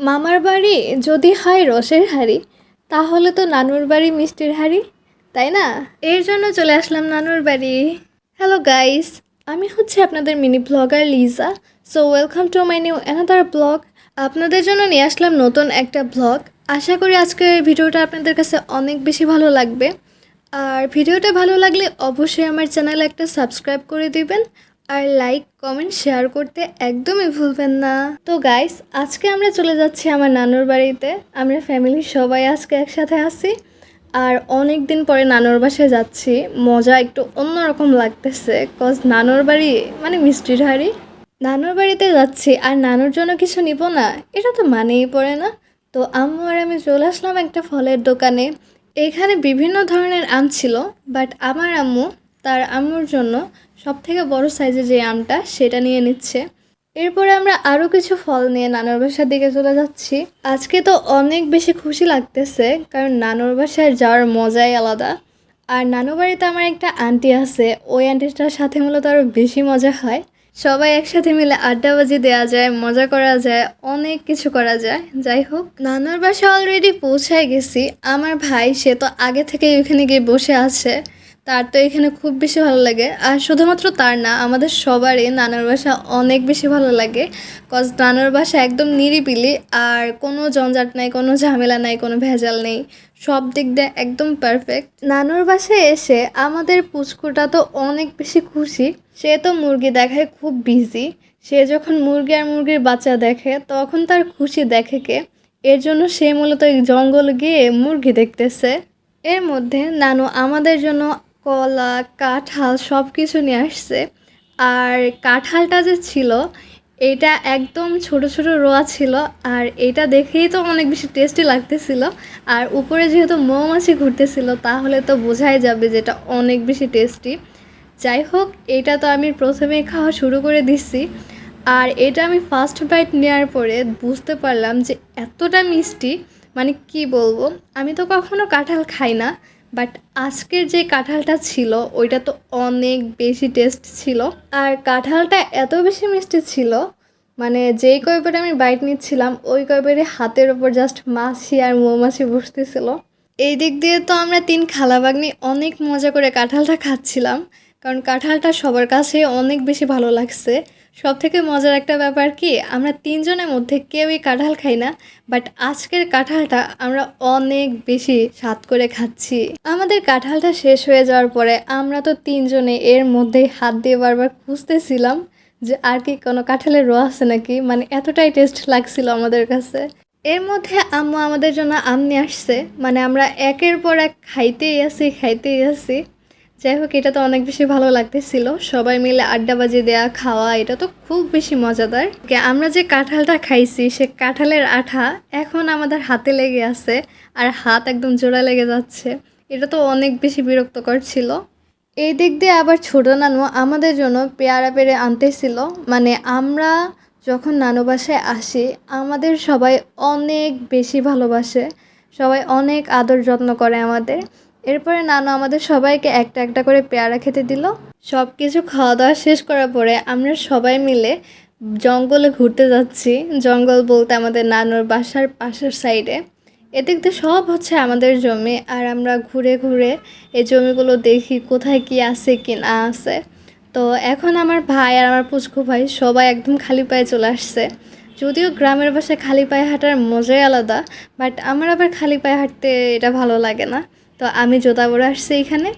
মামার বাড়ি যদি হয় রসের হাড়ি, তাহলে তো নানুর বাড়ি মিষ্টির হাড়ি, তাই না? এর জন্য চলে আসলাম নানুর বাড়ি। হ্যালো গাইস আমি হচ্ছে আপনাদের mini blogger Liza. So welcome to my new another blog আপনাদের জন্য নিয়ে আসলাম নতুন একটা ব্লগ আশা করি আজকের ভিডিওটা আপনাদের কাছে অনেক বেশি ভালো লাগবে। আর ভিডিওটা ভালো লাগলে অবশ্যই আমার চ্যানেলে একটা সাবস্ক্রাইব করে দিবেন। আর লাইক কমেন্ট শেয়ার করতে একদমই ভুলবেন না। তো গাইস আজকে আমরা চলে যাচ্ছি আমার নানুর বাড়িতে। আমরা ফ্যামিলির সবাই আজকে একসাথে আছি। আর অনেক দিন পরে নানুর বাসায় যাচ্ছি। মজা একটু অন্যরকম লাগতেছে কজ নানুর বাড়ি মানে মিষ্টির হাড়ি। নানুর বাড়িতে যাচ্ছি, আর নানুর জন্য কিছু নিব না, এটা তো মানেই পড়ে না। তো আম্মু আর আমি চলে আসলাম একটা ফলের দোকানে। এখানে বিভিন্ন ধরনের আম ছিল বাট আমার আম্মু তার আম্মুর জন্য সব থেকে বড় সাইজের যে আমটা সেটা নিয়ে নিচ্ছে। এরপরে আমরা আরও কিছু ফল নিয়ে নানুর বাসার দিকে চলে যাচ্ছি। আজকে তো অনেক বেশি খুশি লাগতেছে, কারণ নানুর বাসায় যাওয়ার মজাই আলাদা। আর নানু বাড়িতে আমার একটা আন্টি আছে, ওই আন্টিটার সাথে মূলত আরও বেশি মজা হয়। সবাই একসাথে মিলে আড্ডাবাজি দেওয়া যায়, মজা করা যায়, অনেক কিছু করা যায়। যাই হোক, নানুর বাসা অলরেডি পৌঁছায় গেছি। আমার ভাই, সে তো আগে থেকে ওখানে গিয়ে বসে আছে। তার তো এখানে খুব বেশি ভালো লাগে। আর শুধুমাত্র তার না, আমাদের সবারই নানার বাসা অনেক বেশি ভালো লাগে। কজ নানুর বাসা একদম নিরিবিলি আর কোনো জঞ্জাট নাই, কোনো ঝামেলা নাই, কোনো ভেজাল নেই। সব দিক দিয়ে একদম পারফেক্ট নানুর বাসায় এসে আমাদের পুচকুটা তো অনেক বেশি খুশি। সে তো মুরগি দেখায় খুব বিজি সে যখন মুরগি আর মুরগির বাচ্চা দেখে, তখন তার খুশি দেখে কে? এর জন্য সে মূলত জঙ্গল গিয়ে মুরগি দেখতেছে। এর মধ্যে নানু আমাদের জন্য কলা, কাঁঠাল সব কিছু নিয়ে আসছে। আর কাঁঠালটা যে ছিল, এটা একদম ছোট ছোট রোয়া ছিল। আর এটা দেখেই তো অনেক বেশি টেস্টি লাগতেছিল। আর উপরে যেহেতু মৌমাছি ঘুরতেছিল, তাহলে তো বোঝাই যাবে যে এটা অনেক বেশি টেস্টি যাই হোক, এটা তো আমি প্রথমেই খাওয়া শুরু করে দিচ্ছি আর এটা আমি ফার্স্ট বাইট নেওয়ার পরে বুঝতে পারলাম যে এতটা মিষ্টি মানে কি বলব? আমি তো কখনো কাঁঠাল খাই না। বাট আজকের যে কাঁঠালটা ছিল, ওইটা তো অনেক বেশি টেস্ট ছিল। আর কাঁঠালটা এত বেশি মিষ্টি ছিল মানে যেই কয়বারে আমি বাইট নিচ্ছিলাম, ওই কয়বারে হাতের ওপর জাস্ট মাছি আর মৌমাছি বসতেছিল। এই দিক দিয়ে তো আমরা তিন খালাবাগনি অনেক মজা করে কাঁঠালটা খাচ্ছিলাম, কারণ কাঁঠালটা সবার কাছে অনেক বেশি ভালো লাগছে। সব থেকে মজার একটা ব্যাপার কি, আমরা তিনজনের মধ্যে কেউই কাঁঠাল খাই না বাট আজকের কাঁঠালটা আমরা অনেক বেশি স্বাদ করে খাচ্ছি। আমাদের কাঁঠালটা শেষ হয়ে যাওয়ার পরে আমরা তো তিনজনে এর মধ্যেই হাত দিয়ে বারবার খুঁজতেছিলাম যে আর কি কোনো কাঁঠালের রো আছে নাকি মানে এতটাই টেস্ট লাগছিল আমাদের কাছে। এর মধ্যে আম্মু আমাদের জন্য আম নিয়ে আসছে মানে আমরা একের পর এক খাইতেই আছি খাইতেই আছি যাই হোক, এটা তো অনেক বেশি ভালো লাগতেছিল। সবাই মিলে আড্ডাবাজি দেয়া, খাওয়া, এটা তো খুব বেশি মজাদার। আমরা যে কাঁঠালটা খাইছি, সে কাঁঠালের আঠা এখন আমাদের হাতে লেগে আছে আর হাত একদম জোড়া লেগে যাচ্ছে। এটা তো অনেক বেশি বিরক্তকর ছিল। এই দিক দিয়ে আবার ছোট নানু আমাদের জন্য পেয়ারা পেরে আনতেছিল। মানে আমরা যখন নানু বাসায় আসি, আমাদের সবাই অনেক বেশি ভালোবাসে। সবাই অনেক আদর যত্ন করে আমাদের। এরপরে নানু আমাদের সবাইকে একটা একটা করে পেয়ারা খেতে দিল। সব কিছু খাওয়া দাওয়া শেষ করার পরে আমরা সবাই মিলে জঙ্গলে ঘুরতে যাচ্ছি। জঙ্গল বলতে আমাদের নানুর বাসার পাশের সাইডে। এদিক দিয়ে সব হচ্ছে আমাদের জমি আর আমরা ঘুরে ঘুরে এই জমিগুলো দেখি কোথায় কি আছে, কি না আছে। তো এখন আমার ভাই আর আমার পুচকু ভাই সবাই একদম খালি পায়ে চলে আসছে। যদিও গ্রামের বাসায় খালি পায়ে হাঁটার মজাই আলাদা, বাট আমার আবার খালি পায়ে হাঁটতে এটা ভালো লাগে না। তো আমি জোতা পরে আসছি এখানে।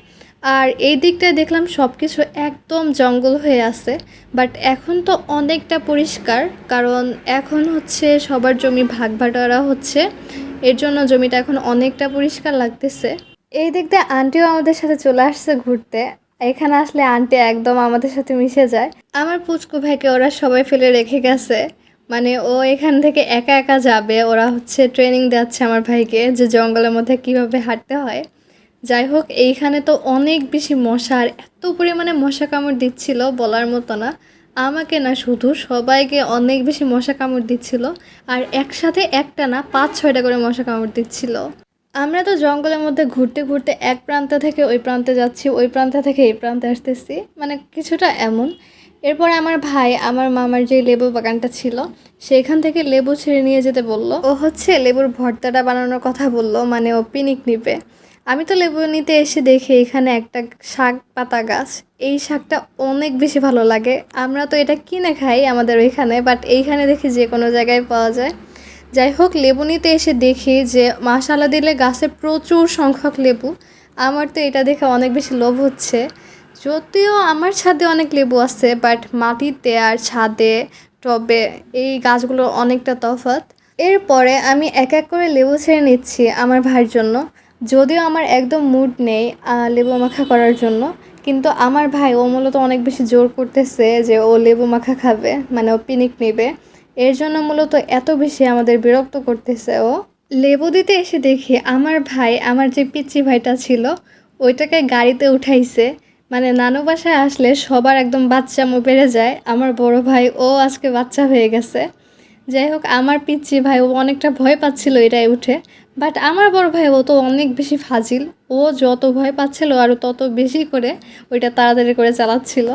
আর এই দিকটায় দেখলাম সব কিছু একদম জঙ্গল হয়ে আছে বাট এখন তো অনেকটা পরিষ্কার, কারণ এখন হচ্ছে সবার জমি ভাগ ভাটারা হচ্ছে, এর জন্য জমিটা এখন অনেকটা পরিষ্কার লাগতেছে। এই দিক দিয়ে আন্টিও আমাদের সাথে চলে আসছে ঘুরতে, এখানে আসলে আন্টি একদম আমাদের সাথে মিশে যায়। আমার পুচকু ভাইকে ওরা সবাই ফেলে রেখে গেছে। মানে ও এখান থেকে একা একা যাবে, ওরা হচ্ছে ট্রেনিং দেওয়াচ্ছে আমার ভাইকে যে জঙ্গলের মধ্যে কীভাবে হাঁটতে হয়। যাই হোক, এইখানে তো অনেক বেশি মশার এত পরিমাণে মশা কামড় দিচ্ছিল বলার মতো না। আমাকে না শুধু, সবাইকে অনেক বেশি মশা কামড় দিচ্ছিল আর একসাথে একটা না পাঁচ, ছয়টা করে মশা কামড় দিচ্ছিল। আমরা তো জঙ্গলের মধ্যে ঘুরতে ঘুরতে এক প্রান্ত থেকে ওই প্রান্তে যাচ্ছি, ওই প্রান্ত থেকে এই প্রান্তে আসতেছি। মানে কিছুটা এমন। এরপরে আমার ভাই, আমার মামার যে লেবু বাগানটা ছিল সেখান থেকে লেবু ছেড়ে নিয়ে যেতে বলল। ও হচ্ছে লেবুর ভর্তাটা বানানোর কথা বলল মানে ও পিনিক নিবে। আমি তো লেবু নিতে এসে দেখি এখানে একটা শাক পাতা গাছ। এই শাকটা অনেক বেশি ভালো লাগে। আমরা তো এটা কিনে খাই আমাদের ওইখানে বাট এইখানে দেখি যে কোনো জায়গায় পাওয়া যায়। যাই হোক, লেবু নিতে এসে দেখি যে মাশালা দিলে গাছে প্রচুর সংখ্যক লেবু। আমার তো এটা দেখে অনেক বেশি লোভ হচ্ছে। যদিও আমার ছাদে অনেক লেবু আছে বাট মাটিতে আর ছাদে, টবে এই গাছগুলোর অনেকটা তফাৎ। এরপরে আমি এক এক করে লেবু ছেড়ে নিচ্ছি আমার ভাইয়ের জন্য। যদিও আমার একদম মুড নেই লেবু মাখা করার জন্য, কিন্তু আমার ভাই ও মূলত অনেক বেশি জোর করতেছে যে ও লেবু মাখা খাবে মানে ও পিনিক নেবে। এর জন্য মূলত এত বেশি আমাদের বিরক্ত করতেছে ও। লেবু দিতে এসে দেখি আমার ভাই, আমার যে পিচ্চি ভাইটা ছিল, ওইটাকে গাড়িতে উঠাইছে। মানে নানু বাসায় আসলে সবার একদম বাচ্চামো বেড়ে যায়। আমার বড় ভাই, ও আজকে বাচ্চা হয়ে গেছে। যাই হোক, আমার পিচ্চি ভাই, ও অনেকটা ভয় পাচ্ছিল এটাই উঠে। বাট আমার বড় ভাই, ও তো অনেক বেশি ফাজিল। ও যত ভয় পাচ্ছিল আরও তত বেশি করে ওইটা তাড়াতাড়ি করে চালাচ্ছিল।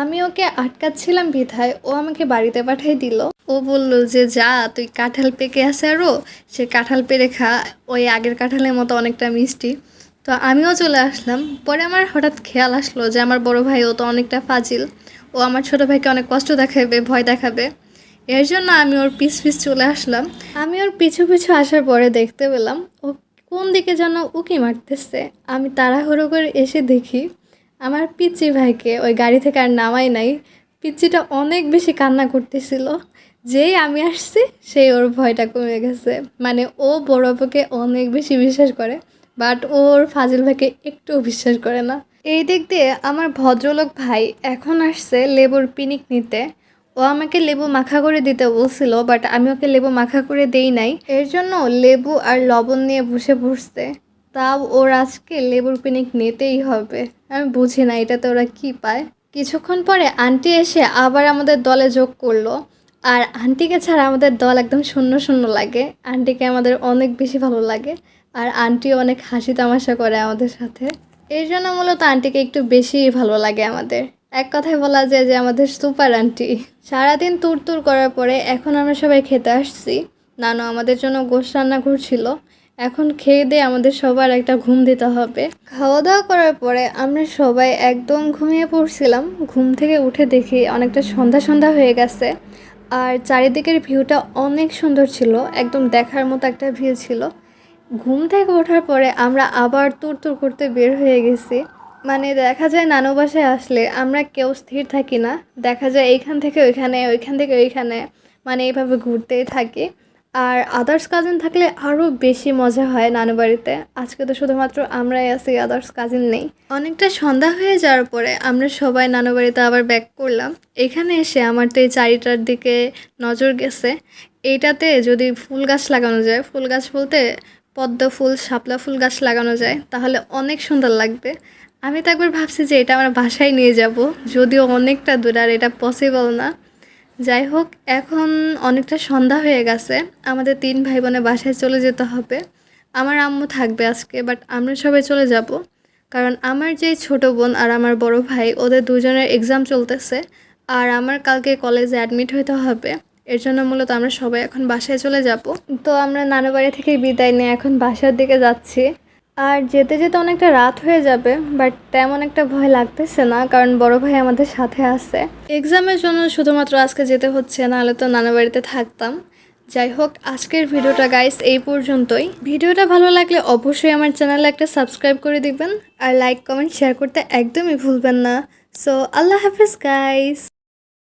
আমি ওকে আটকাচ্ছিলাম বিধায়, ও আমাকে বাড়িতে পাঠিয়ে দিল। ও বলল যে, যা, তুই কাঁঠাল পেকে আছে আরও সে কাঁঠাল পেরে খা। ওই আগের কাঁঠালের মতো অনেকটা মিষ্টি। তো আমিও চলে আসলাম। পরে আমার হঠাৎ খেয়াল আসলো যে আমার বড় ভাই ও তো অনেকটা ফাজিল। ও আমার ছোট ভাইকে অনেক কষ্ট দেখাবে, ভয় দেখাবে। এর জন্য আমি ওর পিছ পিছ চলে আসলাম। আমি ওর পিছু পিছু আসার পরে দেখতে পেলাম, ও কোন দিকে যেন উকি মারতেছে। আমি তাড়াহুড়ো করে এসে দেখি, আমার পিচ্চি ভাইকে ওই গাড়ি থেকে আর নামাই নাই। পিচ্চিটা অনেক বেশি কান্না করতেছিল। যেই আমি আসছি, সেই ওর ভয়টা কমে গেছে। মানে ও বড় অনেক বেশি বিশ্বাস করে। বাট ওর ফাজিল ভাইকে একটুও বিশ্বাস করে না। এই দিক দিয়ে আমার ভদ্রলোক ভাই এখন আসছে লেবুর পিনিক নিতে। ও আমাকে লেবু মাখা করে দিতে বলছিল, বাট আমি ওকে লেবু মাখা করে দেই নাই। এর জন্য লেবু আর লবণ নিয়ে বসে বসতে তাও ওর আজকে লেবুর পিনিক নিতেই হবে। আমি বুঝি না এটাতে ওরা কি পায়। কিছুক্ষণ পরে আন্টি এসে আবার আমাদের দলে যোগ করল। আর আন্টিকে ছাড়া আমাদের দল একদম শূন্য শূন্য লাগে। আন্টিকে আমাদের অনেক বেশি ভালো লাগে। আর আন্টিও অনেক হাসি তামাশা করে আমাদের সাথে। এই জন্য মূলত আন্টিকে একটু বেশি ভালো লাগে আমাদের। এক কথায় বলা যায় যে আমাদের সুপার আন্টি সারাদিন তুর তুর করার পরে এখন আমরা সবাই খেতে আসছি। নানু আমাদের জন্য গোশ রান্না করছিল। এখন খেয়ে দিয়ে আমাদের সবার একটা ঘুম দিতে হবে। খাওয়া দাওয়া করার পরে আমরা সবাই একদম ঘুমিয়ে পড়ছিলাম। ঘুম থেকে উঠে দেখি অনেকটা সন্ধ্যা সন্ধ্যা হয়ে গেছে। আর চারিদিকের ভিউটা অনেক সুন্দর ছিল। একদম দেখার মতো একটা ভিউ ছিল। ঘুম থেকে ওঠার পরে আমরা আবার তুর তুর করতে বের হয়ে গেছি। মানে দেখা যায় নানু বাসায় আসলে আমরা কেউ স্থির থাকি না। দেখা যায় এইখান থেকে ওইখানে, ওইখান থেকে ওইখানে। মানে এইভাবে ঘুরতেই থাকি। আর আদার্স কাজিন থাকলে আরও বেশি মজা হয় নানু বাড়িতে। আজকে তো শুধুমাত্র আমরাই আছি আদার্স কাজিন নেই। অনেকটা সন্ধ্যা হয়ে যাওয়ার পরে আমরা সবাই নানু বাড়িতে আবার ব্যাক করলাম। এখানে এসে আমার তো এই চারিটার দিকে নজর গেছে। এইটাতে যদি ফুল গাছ লাগানো যায়, ফুল গাছ বলতে পদ্ম ফুল, শাপলা ফুল গাছ লাগানো যায়, তাহলে অনেক সুন্দর লাগবে। আমি তো একবার ভাবছি যে এটা আমার বাসায় নিয়ে যাব, যদিও অনেকটা দূর আর এটা পসিবল না। যাই হোক, এখন অনেকটা সন্ধ্যা হয়ে গেছে, আমাদের তিন ভাই বোনের বাসায় চলে যেতে হবে। আমার আম্মু থাকবে আজকে বাট আমরা সবাই চলে যাব। কারণ আমার যে ছোট বোন আর আমার বড় ভাই, ওদের দুজনের এক্সাম চলতেছে, আর আমার কালকে কলেজে অ্যাডমিট হইতে হবে। এর জন্য মূলত আমরা সবাই এখন বাসায় চলে যাব। তো আমরা নানু বাড়ি থেকে বিদায় নিয়ে এখন বাসার দিকে যাচ্ছি। আর যেতে যেতে অনেকটা রাত হয়ে যাবে, বাট তেমন একটা ভয় লাগতেছে না, কারণ বড় ভাই আমাদের সাথে আছে। এক্সামের জন্য শুধুমাত্র আজকে যেতে হচ্ছে, নাহলে তো নানা বাড়িতে থাকতাম। যাই হোক, আজকের ভিডিওটা গাইস এই পর্যন্তই। ভিডিওটা ভালো লাগলে অবশ্যই আমার চ্যানেলে একটা সাবস্ক্রাইব করে দিবেন। আর লাইক কমেন্ট শেয়ার করতে একদমই ভুলবেন না। সো আল্লাহ হাফিজ গাইস